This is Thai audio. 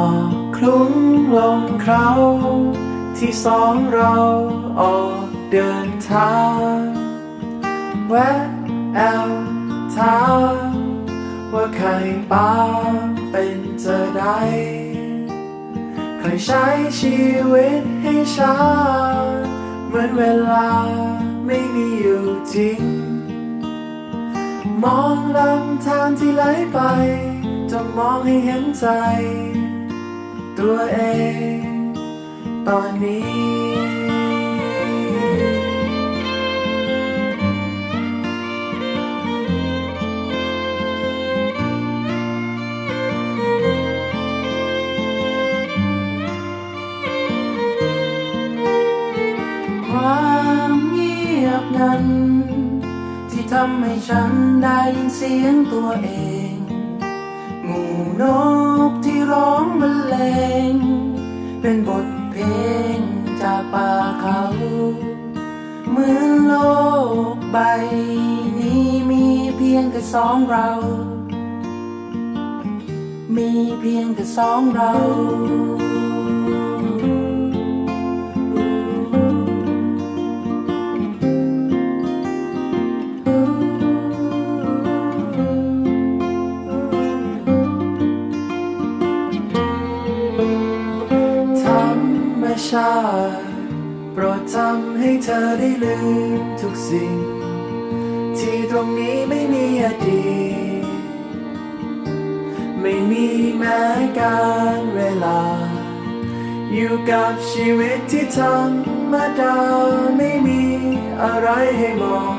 อกคลุ้งลงเคราที่สองเราออกเดินทางแวะแอลถาว่าใครป้าเป็นจะได้ใครใช้ชีวิตให้ช้า เหมือนเวลาไม่มีอยู่จริง มองลำทางที่ไหลไป จะมองให้เห็นใจ ตัวเอง ตอนนี้ ความเงียบนั้น ที่ทำให้ฉันได้ยินเสียงตัวเอง งูนกที่ร้อง ใบนี้มีเพียงแค่สองเรา มีเพียงแค่สองเราธรรมชาติโปรดทำให้เธอได้ลืมทุกสิ่ง ที่ตรงนี้ไม่มีอดีต ไม่มีแม้การเวลา อยู่กับชีวิตที่ธรรมดาไม่มีอะไรให้มอง